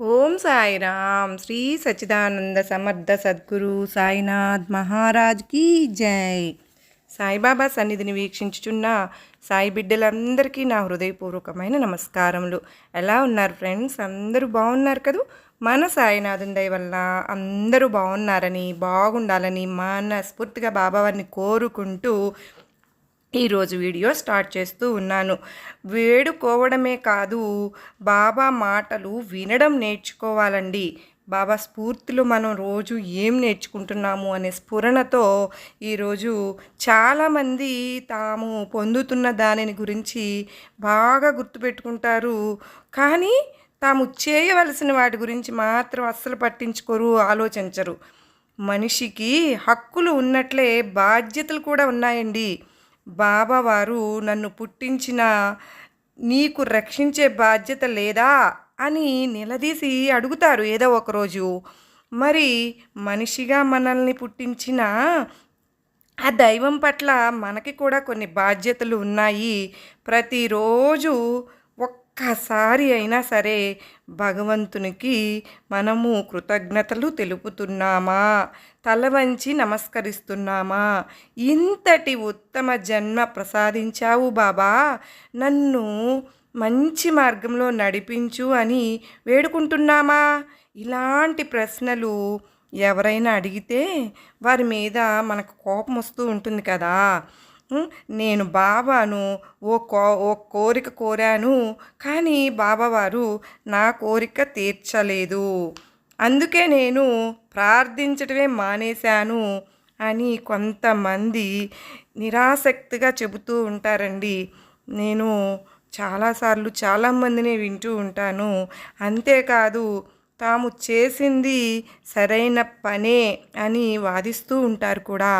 ఓం సాయిరామ్. శ్రీ సచ్చిదానంద సమర్థ సద్గురు సాయినాథ్ మహారాజ్ కీ జై. సాయిబాబా సన్నిధిని వీక్షించుచున్న సాయి బిడ్డలందరికీ నా హృదయపూర్వకమైన నమస్కారములు. ఎలా ఉన్నారు ఫ్రెండ్స్? అందరూ బాగున్నారు కదూ? మన సాయినాథం దయ వల్ల అందరూ బాగున్నారని బాగుండాలని మనస్ఫూర్తిగా బాబావారిని కోరుకుంటూ ఈరోజు వీడియో స్టార్ట్ చేస్తూ ఉన్నాను. వేడుకోవడమే కాదు బాబా మాటలు వినడం నేర్చుకోవాలండి. బాబా స్ఫూర్తిలో మనం రోజు ఏం నేర్చుకుంటున్నాము అనే స్ఫురణతో ఈరోజు చాలామంది తాము పొందుతున్న దానిని గురించి బాగా గుర్తుపెట్టుకుంటారు. కానీ తాము చేయవలసిన వాటి గురించి మాత్రం అస్సలు పట్టించుకోరు ఆలోచించరు. మనిషికి హక్కులు ఉన్నట్లే బాధ్యతలు కూడా ఉన్నాయండి. బాబావారు నన్ను పుట్టించిన నీకు రక్షించే బాధ్యత లేదా అని నిలదీసి అడుగుతారు ఏదో ఒకరోజు మరి మనిషిగా మనల్ని పుట్టించిన ఆ దైవం పట్ల మనకి కూడా కొన్ని బాధ్యతలు ఉన్నాయి. ప్రతిరోజు ఒక్కసారి అయినా సరే భగవంతునికి మనము కృతజ్ఞతలు తెలుపుతున్నామా? తల వంచి నమస్కరిస్తున్నామా? ఇంతటి ఉత్తమ జన్మ ప్రసాదించావు బాబా. నన్ను మంచి మార్గంలో నడిపించు అని వేడుకుంటున్నామా? ఇలాంటి ప్రశ్నలు ఎవరైనా అడిగితే వారి మీద మనకు కోపం వస్తూ ఉంటుంది కదా. నేను బాబాను ఓ కో ఓ కోరిక కోరాను కానీ బాబావారు నా కోరిక తీర్చలేదు. అందుకే నేను ప్రార్థించటమే మానేశాను అని కొంతమంది నిరాసక్తిగా చెబుతూ ఉంటారండి. నేను చాలాసార్లు చాలామందిని వింటూ ఉంటాను. అంతేకాదు తాము చేసింది సరైన పనే అని వాదిస్తూ ఉంటారు కూడా.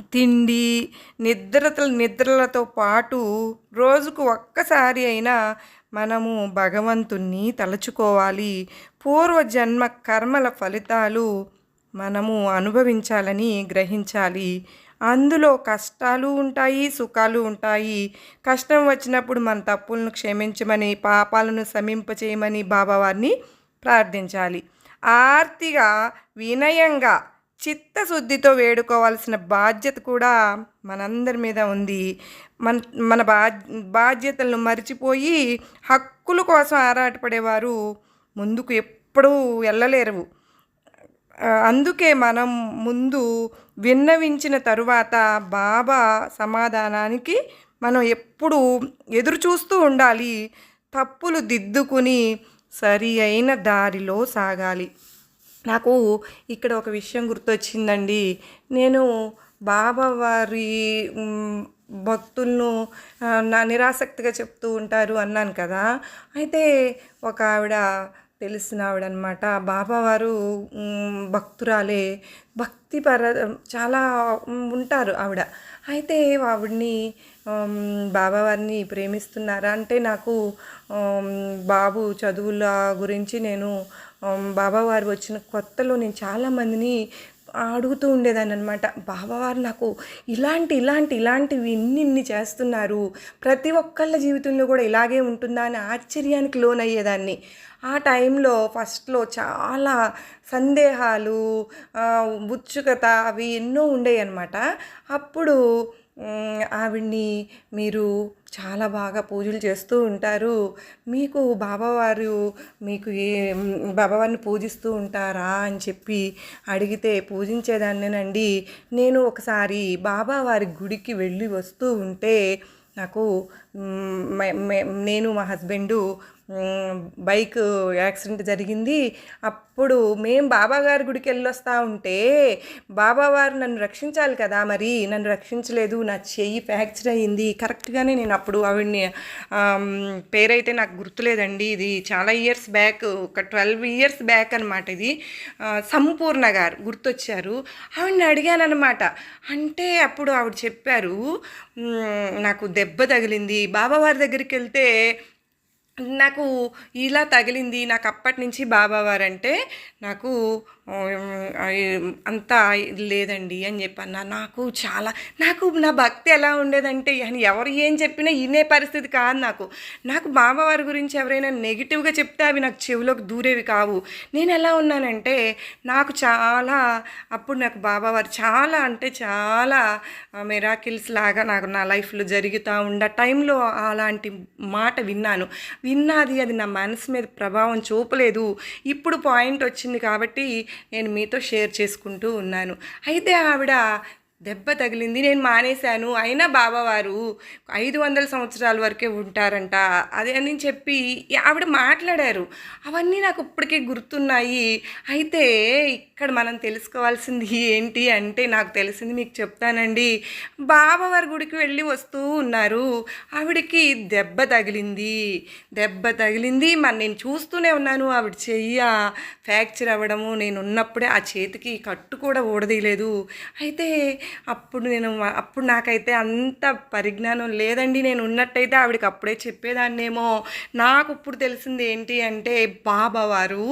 తిండి నిద్రతల నిద్రలతో పాటు రోజుకు ఒక్కసారి అయినా మనము భగవంతుణ్ణి తలుచుకోవాలి. పూర్వజన్మ కర్మల ఫలితాలు మనము అనుభవించాలని గ్రహించాలి. అందులో కష్టాలు ఉంటాయి సుఖాలు ఉంటాయి. కష్టం వచ్చినప్పుడు మన తప్పులను క్షమించమని పాపాలను శమింపచేయమని బాబావారిని ప్రార్థించాలి. ఆర్తిగా వినయంగా చిత్తశుద్ధితో వేడుకోవాల్సిన బాధ్యత కూడా మనందరి మీద ఉంది. మన మన బా బాధ్యతలను మర్చిపోయి హక్కుల కోసం ఆరాటపడేవారు ముందుకు ఎప్పుడూ వెళ్ళలేరు అందుకే మనం ముందు విన్నవించిన తరువాత బాబా సమాధానానికి మనం ఎప్పుడు ఎదురు చూస్తూ ఉండాలి. తప్పులు దిద్దుకుని సరి అయిన దారిలో సాగాలి. నాకు ఇక్కడ ఒక విషయం గుర్తొచ్చిందండి. నేను బాబా వారి భక్తులను నా నిరాసక్తిగా చెప్తూ ఉంటారు అన్నాను కదా. అయితే ఒక ఆవిడ తెలిసిన ఆవిడ అనమాట బాబావారు భక్తురాలే భక్తి పర చాలా ఉంటారు ఆవిడ. అయితే ఆవిడ్ని బాబావారిని ప్రేమిస్తున్నారా అంటే నాకు బాబు చదువుల గురించి నేను బాబావారు వచ్చిన కొత్తలో నేను చాలామందిని అడుగుతూ ఉండేదాన్ని అనమాట బాబావారు నాకు ఇలాంటి ఇలాంటి ఇలాంటివి ఇన్ని ఇన్ని చేస్తున్నారు. ప్రతి ఒక్కళ్ళ జీవితంలో కూడా ఇలాగే ఉంటుందా? అని ఆశ్చర్యానికి లోనయ్యేదాన్ని. ఆ టైంలో ఫస్ట్లో చాలా సందేహాలు ఉత్సుకత అవి ఎన్నో ఉండేవి అనమాట అప్పుడు ఆవిడ్ని మీరు చాలా బాగా పూజలు చేస్తూ ఉంటారు. మీకు బాబావారు మీకు ఏ బాబావారిని పూజిస్తూ ఉంటారా అని చెప్పి అడిగితే పూజించేదాన్నేనండి. నేను ఒకసారి బాబావారి గుడికి వెళ్ళి వస్తూ ఉంటే నాకు నేను మా హస్బెండు బైక్ యాక్సిడెంట్ జరిగింది. అప్పుడు మేం బాబాగారి గుడికి వెళ్ళొస్తా ఉంటే బాబావారు నన్ను రక్షించాలి కదా మరి నన్ను రక్షించలేదు నా చెయ్యి ఫ్రాక్చర్ అయ్యింది. కరెక్ట్గానే నేను అప్పుడు ఆవిడ్ని పేరైతే నాకు గుర్తులేదండి. ఇది చాలా ఇయర్స్ బ్యాక్ ఒక ట్వెల్వ్ ఇయర్స్ బ్యాక్ అనమాట ఇది. సంపూర్ణ గారు గుర్తొచ్చారు. ఆవిడని అడిగాను అనమాట అంటే అప్పుడు ఆవిడ చెప్పారు నాకు దెబ్బ తగిలింది బాబావారి దగ్గరికి వెళ్తే నాకు ఇలా తగిలింది నాకు అప్పటి నుంచి బాబావారంటే నాకు అంతా లేదండి అని చెప్పన్నా. నాకు చాలా నాకు నా భక్తి ఎలా ఉండేదంటే అని ఎవరు ఏం చెప్పినా వినే పరిస్థితి కాదు నాకు. నాకు బాబావారి గురించి ఎవరైనా నెగిటివ్గా చెప్తే అవి నాకు చెవిలోకి దూరేవి కావు. నేను ఎలా ఉన్నానంటే నాకు చాలా అప్పుడు నాకు బాబావారు చాలా అంటే చాలా మెరాకిల్స్ లాగా నాకు నా లైఫ్లో జరుగుతూ ఉండ టైంలో అలాంటి మాట విన్నాను. విన్నది అది నా మనసు మీద ప్రభావం చూపలేదు. ఇప్పుడు పాయింట్ వచ్చింది కాబట్టి నేను మీతో షేర్ చేసుకుంటూ ఉన్నాను. అయితే ఆవిడ దెబ్బ తగిలింది నేను మానేశాను. అయినా బాబావారు ఐదు వందల సంవత్సరాల వరకే ఉంటారంట. అదే అని చెప్పి ఆవిడ మాట్లాడారు. అవన్నీ నాకు ఇప్పటికే గుర్తున్నాయి. అయితే ఇక్కడ మనం తెలుసుకోవాల్సింది ఏంటి అంటే నాకు తెలిసింది మీకు చెప్తానండి. బాబావారి గుడికి వెళ్ళి వస్తూ ఉన్నారు. ఆవిడకి దెబ్బ తగిలింది. దెబ్బ తగిలింది. మరి నేను చూస్తూనే ఉన్నాను ఆవిడ చెయ్యి ఫ్రాక్చర్ అవ్వడము. నేను ఉన్నప్పుడే ఆ చేతికి కట్టు కూడా ఊడదీయలేదు. అయితే అప్పుడు నేను అప్పుడు నాకైతే అంత పరిజ్ఞానం లేదండి. నేను ఉన్నట్టయితే ఆవిడకి అప్పుడే చెప్పేదాన్నేమో. నాకు ఇప్పుడు తెలిసింది ఏంటి అంటే బాబావారు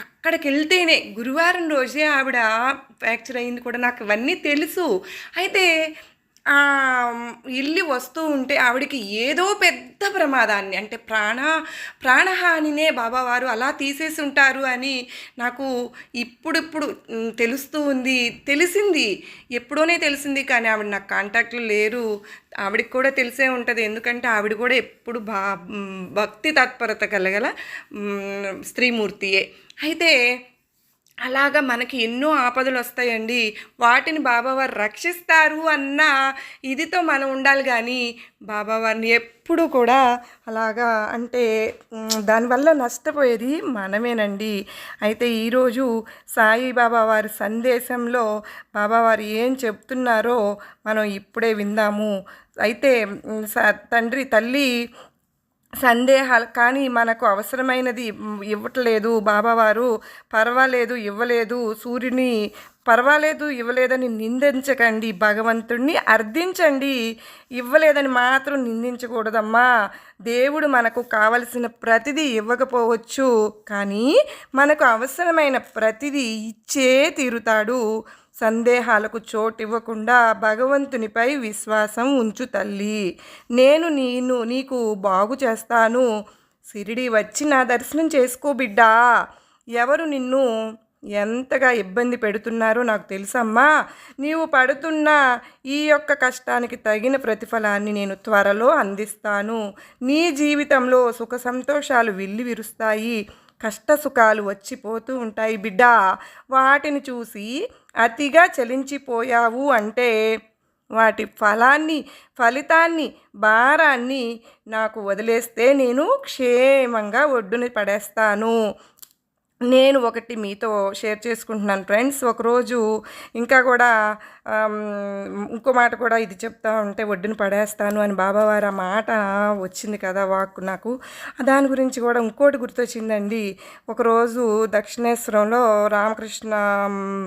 అక్కడికి వెళ్తేనే గురువారం రోజే ఆవిడ ఫ్రాక్చర్ అయింది కూడా నాకు ఇవన్నీ తెలుసు. అయితే ఇల్లి వస్తూ ఉంటే ఆవిడకి ఏదో పెద్ద ప్రమాదాన్ని అంటే ప్రాణ ప్రాణహానినే బాబావారు అలా తీసేసి ఉంటారు అని నాకు ఇప్పుడిప్పుడు తెలుస్తూ ఉంది. తెలిసింది. ఎప్పుడోనే తెలిసింది కానీ ఆవిడ నాకు కాంటాక్ట్లో లేరు. ఆవిడకి కూడా తెలిసే ఉంటుంది. ఎందుకంటే ఆవిడ కూడా ఎప్పుడు భా భక్తి తత్పరత కలగల స్త్రీమూర్తియే. అయితే అలాగా మనకి ఎన్నో ఆపదలు వస్తాయండి వాటిని బాబావారు రక్షిస్తారు అన్న ఇదితో మనం ఉండాలి కానీ బాబావారిని ఎప్పుడు కూడా అలాగా అంటే దానివల్ల నష్టపోయేది మనమేనండి. అయితే ఈరోజు సాయిబాబా వారి సందేశంలో బాబావారు ఏం చెప్తున్నారో మనం ఇప్పుడే విందాము. అయితే తండ్రి తల్లి సందేహాలు కానీ మనకు అవసరమైనది ఇవ్వట్లేదు. బాబావారు పర్వాలేదు ఇవ్వలేదు సూర్యుని పర్వాలేదు ఇవ్వలేదని నిందించకండి భగవంతుణ్ణి అర్థించండి ఇవ్వలేదని మాత్రం నిందించకూడదమ్మా. దేవుడు మనకు కావలసిన ప్రతిదీ ఇవ్వకపోవచ్చు కానీ మనకు అవసరమైన ప్రతిదీ ఇచ్చే తీరుతాడు. సందేహాలకు చోటివ్వకుండా భగవంతునిపై విశ్వాసం ఉంచు తల్లి. నేను నేను నీకు బాగు చేస్తాను. సిరిడి వచ్చి నా దర్శనం చేసుకో బిడ్డా. ఎవరు నిన్ను ఎంతగా ఇబ్బంది పెడుతున్నారో నాకు తెలుసమ్మా. నీవు పడుతున్న ఈ యొక్క కష్టానికి తగిన ప్రతిఫలాన్ని నేను త్వరలో అందిస్తాను. నీ జీవితంలో సుఖ సంతోషాలు విల్లి విరుస్తాయి. కష్ట సుఖాలు వచ్చిపోతూ ఉంటాయి బిడ్డ. వాటిని చూసి అతిగా చలించిపోయావు అంటే వాటి ఫలాన్ని ఫలితాన్ని భారాన్ని నాకు వదిలేస్తే నేను క్షేమంగా ఒడ్డుని పడేస్తాను. నేను ఒకటి మీతో షేర్ చేసుకుంటున్నాను ఫ్రెండ్స్. ఒకరోజు ఇంకా కూడా ఇంకో మాట కూడా ఇది చెప్తా ఉంటే ఒడ్డున పడేస్తాను అని బాబావారు ఆ మాట వచ్చింది కదా వాక్ నాకు. దాని గురించి కూడా ఇంకోటి గుర్తొచ్చిందండి. ఒకరోజు దక్షిణేశ్వరంలో రామకృష్ణ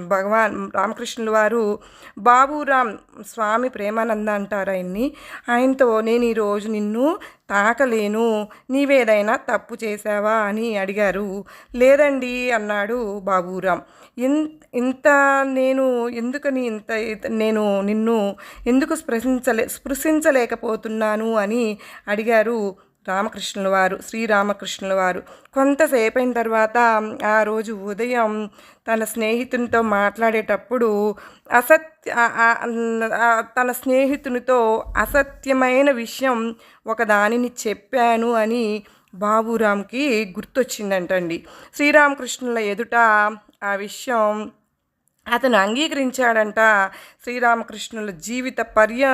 భగవాన్ రామకృష్ణుల వారు బాబురామ్ స్వామి ప్రేమానంద అంటారు ఆయన్ని. ఆయనతో నేను ఈరోజు నిన్ను తాకలేను నీవేదైనా తప్పు చేశావా అని అడిగారు. లేదండి అన్నాడు బాబురామ్. ఇంత నేను ఎందుకని ఇంత నేను నిన్ను ఎందుకు స్పృశించలే స్పృశించలేకపోతున్నాను అని అడిగారు రామకృష్ణుల వారు శ్రీరామకృష్ణుల వారు. కొంతసేపు అయిన తర్వాత ఆ రోజు ఉదయం తన స్నేహితునితో మాట్లాడేటప్పుడు అసత్య తన స్నేహితునితో అసత్యమైన విషయం ఒక దానిని చెప్పాను అని బాబురామ్కి గుర్తొచ్చిందంటండి. శ్రీరామకృష్ణుల ఎదుట ఆ విషయం అతను అంగీకరించాడంట శ్రీరామకృష్ణుల జీవిత పర్య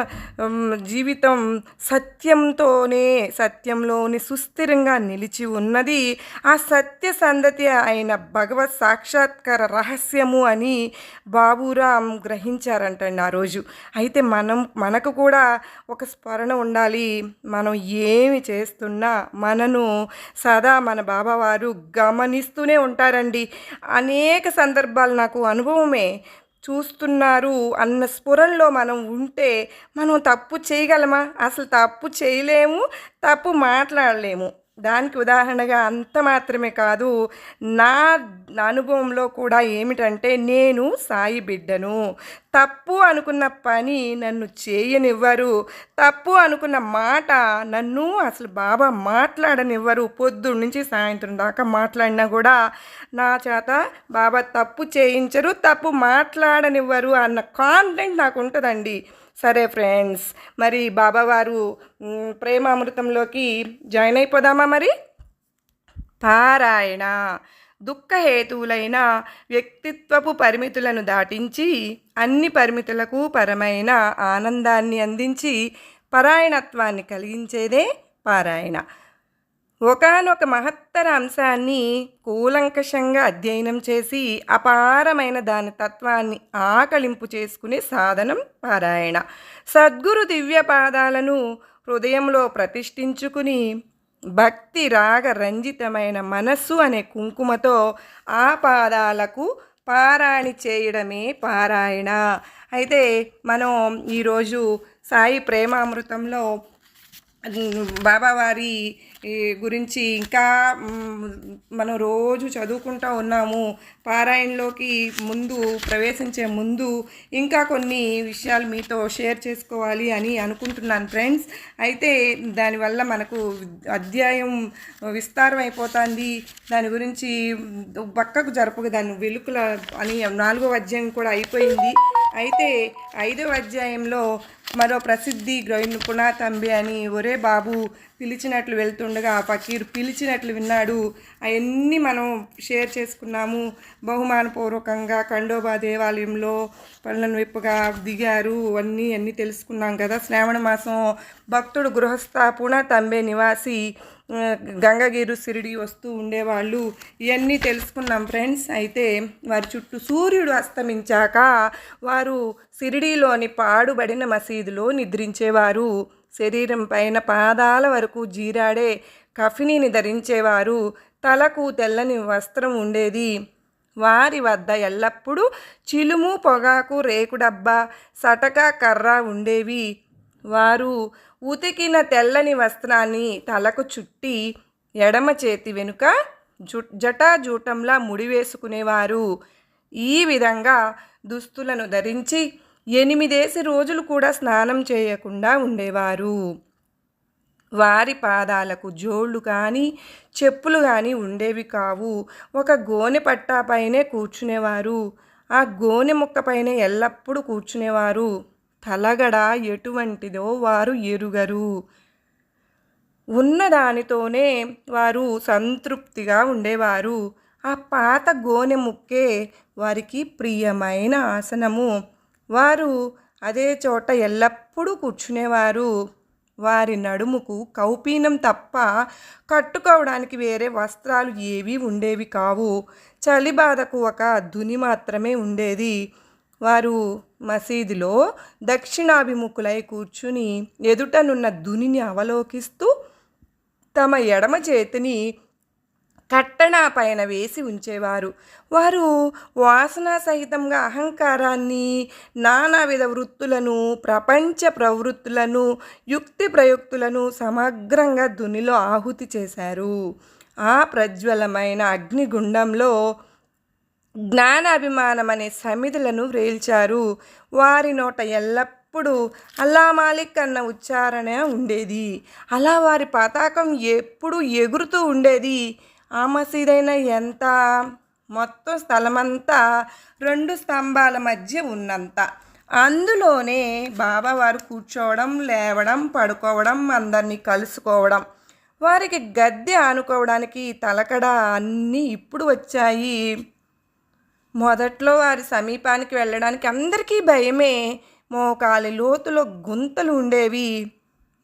జీవితం సత్యంతోనే సత్యంలోని సుస్థిరంగా నిలిచి ఉన్నది. ఆ సత్య సందతి అయిన భగవత్ సాక్షాత్కార రహస్యము అని బాబురాం గ్రహించారంటండి ఆ రోజు. అయితే మనం మనకు కూడా ఒక స్మరణ ఉండాలి. మనం ఏమి చేస్తున్నా మనను సదా మన బాబావారు గమనిస్తూనే ఉంటారండి. అనేక సందర్భాలు నాకు అనుభవమే. చూస్తున్నారు అన్న స్ఫురంలో మనం ఉంటే మనం తప్పు చేయగలమా? అసలు తప్పు చేయలేము తప్పు మాట్లాడలేము. దానికి ఉదాహరణగా అంత మాత్రమే కాదు నా అనుభవంలో కూడా ఏమిటంటే నేను సాయి బిడ్డను. తప్పు అనుకున్న పని నన్ను చేయనివ్వరు. తప్పు అనుకున్న మాట నన్ను అసలు బాబా మాట్లాడనివ్వరు. పొద్దున్న నుంచి సాయంత్రం దాకా మాట్లాడినా కూడా నా చేత బాబా తప్పు చేయించరు తప్పు మాట్లాడనివ్వరు అన్న కాన్ఫిడెంట్ నాకు ఉంటుందండి. సరే ఫ్రెండ్స్ మరి బాబావారు ప్రేమామృతంలోకి జాయిన్ అయిపోదామా మరి? పారాయణ దుఃఖహేతువులైన వ్యక్తిత్వపు పరిమితులను దాటించి అన్ని పరిమితులకు పరమైన ఆనందాన్ని అందించి పరాయణత్వాన్ని కలిగించేదే పారాయణ. ఒకానొక మహత్తర అంశాన్ని కూలంకషంగా అధ్యయనం చేసి అపారమైన దాని తత్వాన్ని ఆకలింపు చేసుకునే సాధనం పారాయణ. సద్గురు దివ్య పాదాలను హృదయంలో ప్రతిష్ఠించుకుని భక్తి రాగ రంజితమైన మనస్సు అనే కుంకుమతో ఆ పాదాలకు పారాయణ చేయడమే పారాయణ. అయితే మనం ఈరోజు సాయి ప్రేమామృతంలో బాబావారి గురించి ఇంకా మనం రోజు చదువుకుంటూ ఉన్నాము. పారాయణలోకి ముందు ప్రవేశించే ముందు ఇంకా కొన్ని విషయాలు మీతో షేర్ చేసుకోవాలి అని అనుకుంటున్నాను ఫ్రెండ్స్. అయితే దానివల్ల మనకు అధ్యాయం విస్తారం అయిపోతుంది. దాని గురించి పక్కకు జరపక దాని వెలుకల అని నాలుగో అధ్యాయం కూడా అయిపోయింది. అయితే ఐదవ అధ్యాయంలో మరో ప్రసిద్ధి గ్రహిణుపుణ తంబి అని ఒరే బాబు పిలిచినట్లు వెళ్తుండగా ఆ ఫకీర్ పిలిచినట్లు విన్నాడు. అవన్నీ మనం షేర్ చేసుకున్నాము. బహుమానపూర్వకంగా ఖండోబా దేవాలయంలో పళ్ళను విప్పుగా దిగారు. అన్నీ అన్నీ తెలుసుకున్నాం కదా. శ్రావణ మాసం భక్తుడు గృహస్థ పునా తంబే నివాసి గంగగిరు సిరిడి వస్తూ ఉండేవాళ్ళు. ఇవన్నీ తెలుసుకున్నాం ఫ్రెండ్స్. అయితే వారి చుట్టూ సూర్యుడు అస్తమించాక వారు సిరిడిలోని పాడుబడిన వీధిలో నిద్రించేవారు. శరీరం పైన పాదాల వరకు జీరాడే కఫినీని ధరించేవారు తలకు తెల్లని వస్త్రం ఉండేది. వారి వద్ద ఎల్లప్పుడూ చిలుము పొగాకు రేకు డబ్బా సటక కర్ర ఉండేవి. వారు ఉతికిన తెల్లని వస్త్రాన్ని తలకు చుట్టి ఎడమ చేతి వెనుక జు జటాజూటంలా ముడివేసుకునేవారు. ఈ విధంగా దుస్తులను ధరించి ఎనిమిదేసి రోజులు కూడా స్నానం చేయకుండా ఉండేవారు. వారి పాదాలకు జోళ్ళు కానీ చెప్పులు కానీ ఉండేవి కావు. ఒక గోనె పట్టాపైనే కూర్చునేవారు. ఆ గోనె ముక్కపైనే ఎల్లప్పుడూ కూర్చునేవారు. తలగడ ఎటువంటిదో వారు ఎరుగరు. ఉన్నదానితోనే వారు సంతృప్తిగా ఉండేవారు. ఆ పాత గోనె ముక్కే వారికి ప్రియమైన ఆసనము. వారు అదే చోట ఎల్లప్పుడూ కూర్చునేవారు. వారి నడుముకు కౌపీనం తప్ప కట్టుకోవడానికి వేరే వస్త్రాలు ఏవీ ఉండేవి కావు. చలి బాధకు ఒక ధుని మాత్రమే ఉండేది. వారు మసీదులో దక్షిణాభిముఖులై కూర్చుని ఎదుటనున్న ధునిని అవలోకిస్తూ తమ ఎడమ చేతిని కట్టణ పైన వేసి ఉంచేవారు. వారు వాసన సహితంగా అహంకారాన్ని నానావిధ వృత్తులను ప్రపంచ ప్రవృత్తులను యుక్తి ప్రయుక్తులను సమగ్రంగా దునిలో ఆహుతి చేశారు. ఆ ప్రజ్వలమైన అగ్నిగుండంలో జ్ఞానాభిమానం అనే సమిధులను వ్రేల్చారు వారి నోట ఎల్లప్పుడూ అల్లా మాలిక్ అన్న ఉచ్చారణ ఉండేది. అలా వారి పతాకం ఎప్పుడూ ఎగురుతూ ఉండేది. ఆ మసీదైన ఎంత? మొత్తం స్థలమంతా రెండు స్తంభాల మధ్య ఉన్నంత. అందులోనే బాబావారు కూర్చోవడం లేవడం పడుకోవడం అందరినీ కలుసుకోవడం. వారికి గద్దె ఆనుకోవడానికి తలకడ అన్నీ ఇప్పుడు వచ్చాయి. మొదట్లో వారి సమీపానికి వెళ్ళడానికి అందరికీ భయమే. మోకాలి లోతులో గుంతలు ఉండేవి.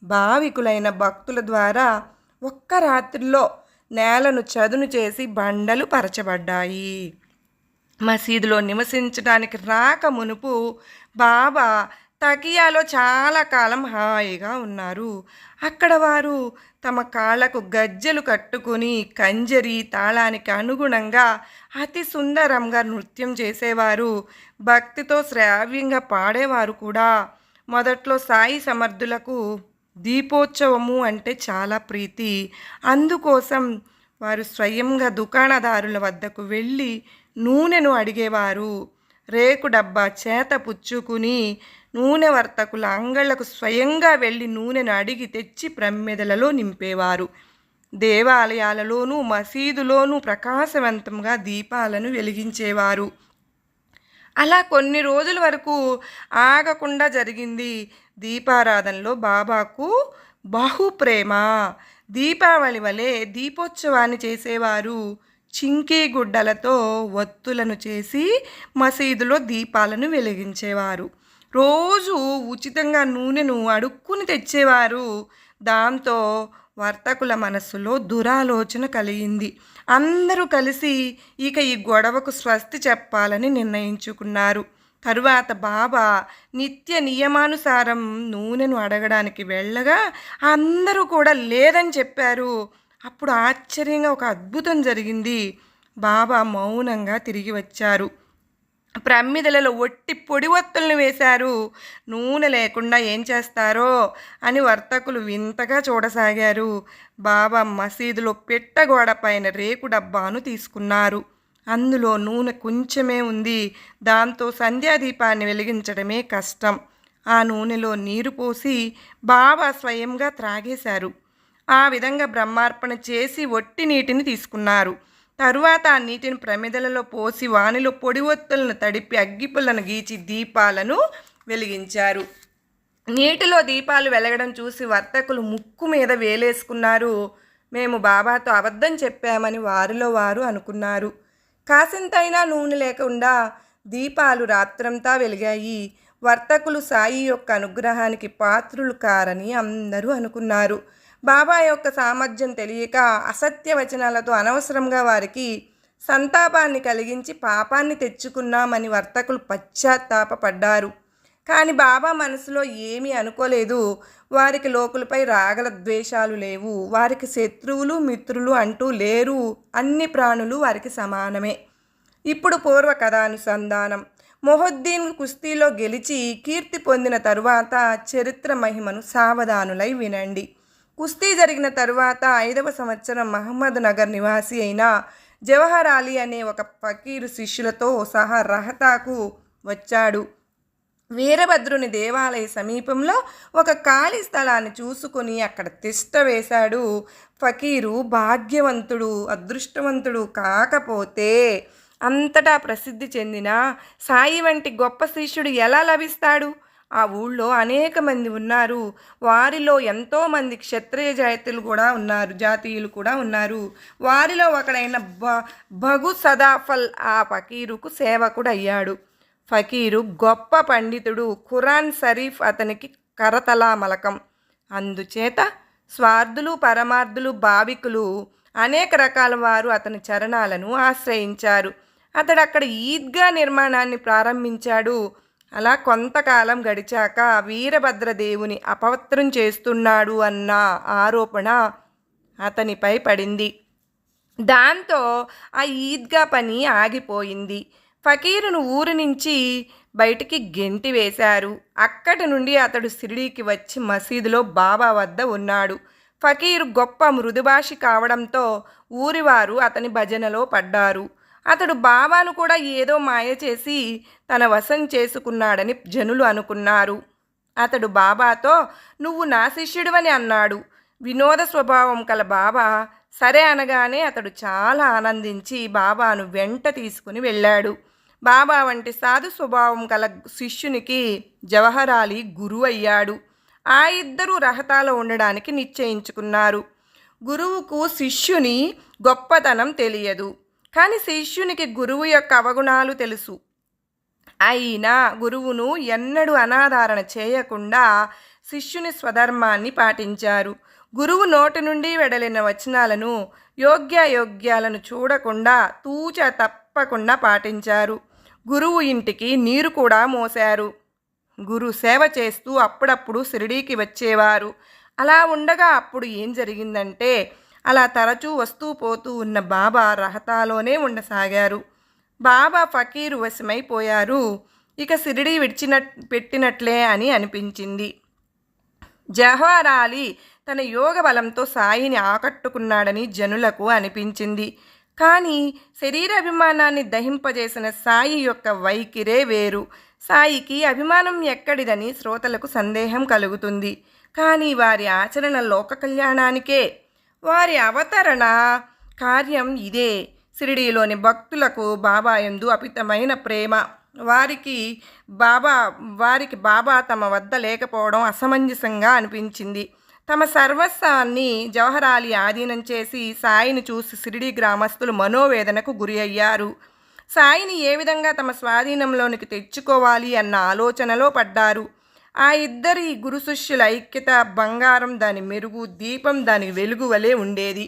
భావికులైన భక్తుల ద్వారా ఒక్క రాత్రిలో నేలను చదును చేసి బండలు పరచబడ్డాయి. మసీదులో నివసించడానికి రాక మునుపు బాబా తకియాలో చాలా కాలం హాయిగా ఉన్నారు. అక్కడ వారు తమ కాళ్ళకు గజ్జెలు కట్టుకుని కంజరి తాళానికి అనుగుణంగా అతి సుందరంగా నృత్యం చేసేవారు. భక్తితో శ్రావ్యంగా పాడేవారు కూడా. మొదట్లో సాయి సమర్థులకు దీపోత్సవము అంటే చాలా ప్రీతి. అందుకోసం వారు స్వయంగా దుకాణదారుల వద్దకు వెళ్ళి నూనెను అడిగేవారు. రేకు డబ్బా చేత పుచ్చుకుని నూనె వర్తకుల అంగళ్ళకు స్వయంగా వెళ్ళి నూనెను అడిగి తెచ్చి ప్రమ్మెదలలో నింపేవారు. దేవాలయాలలోనూ మసీదులోనూ ప్రకాశవంతంగా దీపాలను వెలిగించేవారు. అలా కొన్ని రోజుల వరకు ఆగకుండా జరిగింది. దీపారాధనలో బాబాకు బహుప్రేమ. దీపావళి వలె దీపోత్సవాన్ని చేసేవారు చింకీ గుడ్డలతో ఒత్తులను చేసి మసీదులో దీపాలను వెలిగించేవారు. రోజు ఉచితంగా నూనెను అడుక్కుని తెచ్చేవారు. దాంతో వర్తకుల మనస్సులో దురాలోచన కలిగింది. అందరూ కలిసి ఇక ఈ గొడవకు స్వస్తి చెప్పాలని నిర్ణయించుకున్నారు. తరువాత బాబా నిత్య నియమానుసారం నూనెను అడగడానికి వెళ్ళగా అందరూ కూడా లేదని చెప్పారు. అప్పుడు ఆశ్చర్యంగా ఒక అద్భుతం జరిగింది. బాబా మౌనంగా తిరిగి వచ్చారు. ప్రమ్మిదలలో ఒట్టి పొడి ఒత్తులను వేశారు. నూనె లేకుండా ఏం చేస్తారో అని వర్తకులు వింతగా చూడసాగారు. బాబా మసీదులో పెట్టగోడ పైన రేకు డబ్బాను తీసుకున్నారు. అందులో నూనె కొంచెమే ఉంది. దాంతో సంధ్యాదీపాన్ని వెలిగించడమే కష్టం. ఆ నూనెలో నీరు పోసి బాబా స్వయంగా త్రాగేశారు. ఆ విధంగా బ్రహ్మార్పణ చేసి ఒట్టి నీటిని తీసుకున్నారు. తరువాత ఆ నీటిని ప్రమిదలలో పోసి వానిలో పొడి ఒత్తులను తడిపి అగ్గిపుల్లను గీచి దీపాలను వెలిగించారు. నీటిలో దీపాలు వెలగడం చూసి వర్తకులు ముక్కు మీద వేలేసుకున్నారు. మేము బాబాతో అబద్ధం చెప్పామని వారిలో వారు అనుకున్నారు. కాసింతైనా నూనె లేకుండా దీపాలు రాత్రంతా వెలిగాయి. వర్తకులు సాయి యొక్క అనుగ్రహానికి పాత్రులు కారని అందరూ అనుకున్నారు. బాబా యొక్క సామర్థ్యం తెలియక అసత్య వచనాలతో అనవసరంగా వారికి సంతాపాన్ని కలిగించి పాపాన్ని తెచ్చుకున్నామని వర్తకులు పశ్చాత్తాపపడ్డారు. కానీ బాబా మనసులో ఏమీ అనుకోలేదు. వారికి లోకులపై రాగల ద్వేషాలు లేవు. వారికి శత్రువులు మిత్రులు అంటూ లేరు. అన్ని ప్రాణులు వారికి సమానమే. ఇప్పుడు పూర్వ కథానుసంధానం. మొహద్దీన్ కుస్తీలో గెలిచి కీర్తి పొందిన తరువాత చరిత్ర మహిమను సావధానులై వినండి. కుస్తీ జరిగిన తరువాత ఐదవ సంవత్సరం మహమ్మద్ నగర్ నివాసి అయిన జవహర్ అలీ అనే ఒక ఫకీరు శిష్యులతో సహా రహతాకు వచ్చాడు. వీరభద్రుని దేవాలయ సమీపంలో ఒక ఖాళీ స్థలాన్ని చూసుకుని అక్కడ తిష్ట వేశాడు. ఫకీరు భాగ్యవంతుడు అదృష్టవంతుడు కాకపోతే అంతటా ప్రసిద్ధి చెందిన సాయి వంటి గొప్ప శిష్యుడు ఎలా లభిస్తాడు? ఆ ఊళ్ళో అనేక మంది ఉన్నారు. వారిలో ఎంతోమంది క్షత్రియ జాతులు కూడా ఉన్నారు జాతీయులు కూడా ఉన్నారు. వారిలో ఒకడైన బ బగు సదాఫల్ ఆ ఫకీరుకు సేవకుడు అయ్యాడు. ఫకీరు గొప్ప పండితుడు ఖురాన్ షరీఫ్ అతనికి కరతలా మలకం. అందుచేత స్వార్థులు పరమార్థులు భావికులు అనేక రకాల వారు అతని చరణాలను ఆశ్రయించారు. అతడు అక్కడ ఈద్గా నిర్మాణాన్ని ప్రారంభించాడు. అలా కొంతకాలం గడిచాక వీరభద్రదేవుని అపవత్రం చేస్తున్నాడు అన్న ఆరోపణ అతనిపై పడింది. దాంతో ఆ ఈద్గా పని ఆగిపోయింది. ఫకీరును ఊరు నుంచి బయటికి గెంటి వేశారు. అక్కడి నుండి అతడు సిరిడీకి వచ్చి మసీదులో బాబా వద్ద ఉన్నాడు. ఫకీరు గొప్ప మృదుభాషి కావడంతో ఊరివారు అతని భజనలో పడ్డారు. అతడు బాబాను కూడా ఏదో మాయ చేసి తన వశం చేసుకున్నాడని జనులు అనుకున్నారు. అతడు బాబాతో నువ్వు నా శిష్యుడివని అన్నాడు. వినోద స్వభావం కల బాబా సరే అనగానే అతడు చాలా ఆనందించి బాబాను వెంట తీసుకుని వెళ్ళాడు. బాబా వంటి సాధు స్వభావం గల శిష్యునికి జవహరాలి గురువు అయ్యాడు ఆ ఇద్దరు రహతాలో ఉండడానికి నిశ్చయించుకున్నారు. గురువుకు శిష్యుని గొప్పతనం తెలియదు. కానీ శిష్యునికి గురువు యొక్క అవగుణాలు తెలుసు. అయినా గురువును ఎన్నడూ అనాధారణ చేయకుండా శిష్యుని స్వధర్మాన్ని పాటించారు. గురువు నోటి నుండి వెడలిన వచనాలను యోగ్యాయోగ్యాలను చూడకుండా తూచ తప్పకుండా పాటించారు. గురువు ఇంటికి నీరు కూడా మోశారు. గురు సేవ చేస్తూ అప్పుడప్పుడు షిరిడీకి వచ్చేవారు. అలా ఉండగా అప్పుడు ఏం జరిగిందంటే అలా తరచూ వస్తూ పోతూ ఉన్న బాబా రహతాలోనే ఉండసాగారు. బాబా ఫకీరు వశమైపోయారు. ఇక సిరిడి విడిచిన పెట్టినట్లే అని అనిపించింది. జవహర్ అలీ తన యోగ బలంతో సాయిని ఆకట్టుకున్నాడని జనులకు అనిపించింది. కానీ శరీర అభిమానాన్ని దహింపజేసిన సాయి యొక్క వైఖరే వేరు. సాయికి అభిమానం ఎక్కడిదని శ్రోతలకు సందేహం కలుగుతుంది. కానీ వారి ఆచరణ లోక కళ్యాణానికే. వారి అవతరణ కార్యం ఇదే. షిరిడీలోని భక్తులకు బాబా ఎందు అపితమైన ప్రేమ. వారికి బాబా వారికి బాబా తమ వద్ద లేకపోవడం అసమంజసంగా అనిపించింది. తమ సర్వస్వాన్ని జవహరాలి ఆధీనం చేసి సాయిని చూసి సిరిడి గ్రామస్తులు మనోవేదనకు గురి అయ్యారు. సాయిని ఏ విధంగా తమ స్వాధీనంలోనికి తెచ్చుకోవాలి అన్న ఆలోచనలో పడ్డారు. ఆ ఇద్దరి గురు శిష్యుల ఐక్యత బంగారం దాని మెరుగు దీపం దాని వెలుగు వలె ఉండేది.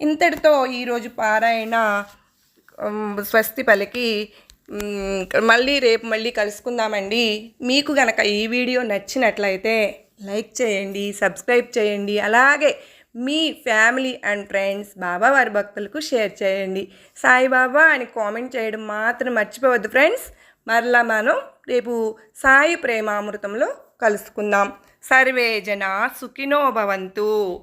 ఇంతటితో ఈరోజు పారాయణ స్వస్తి పలికి మళ్ళీ రేపు మళ్ళీ కలుసుకుందామండి. మీకు గనక ఈ వీడియో నచ్చినట్లయితే లైక్ చేయండి సబ్స్క్రైబ్ చేయండి అలాగే మీ ఫ్యామిలీ అండ్ ఫ్రెండ్స్ బాబా వారి భక్తులకు షేర్ చేయండి. సాయిబాబా అని కామెంట్ చేయడం మాత్రం మర్చిపోవద్దు ఫ్రెండ్స్. మరలా మనం రేపు సాయి ప్రేమామృతంలో కలుసుకుందాం. సర్వే జన సుఖినో భవంతు.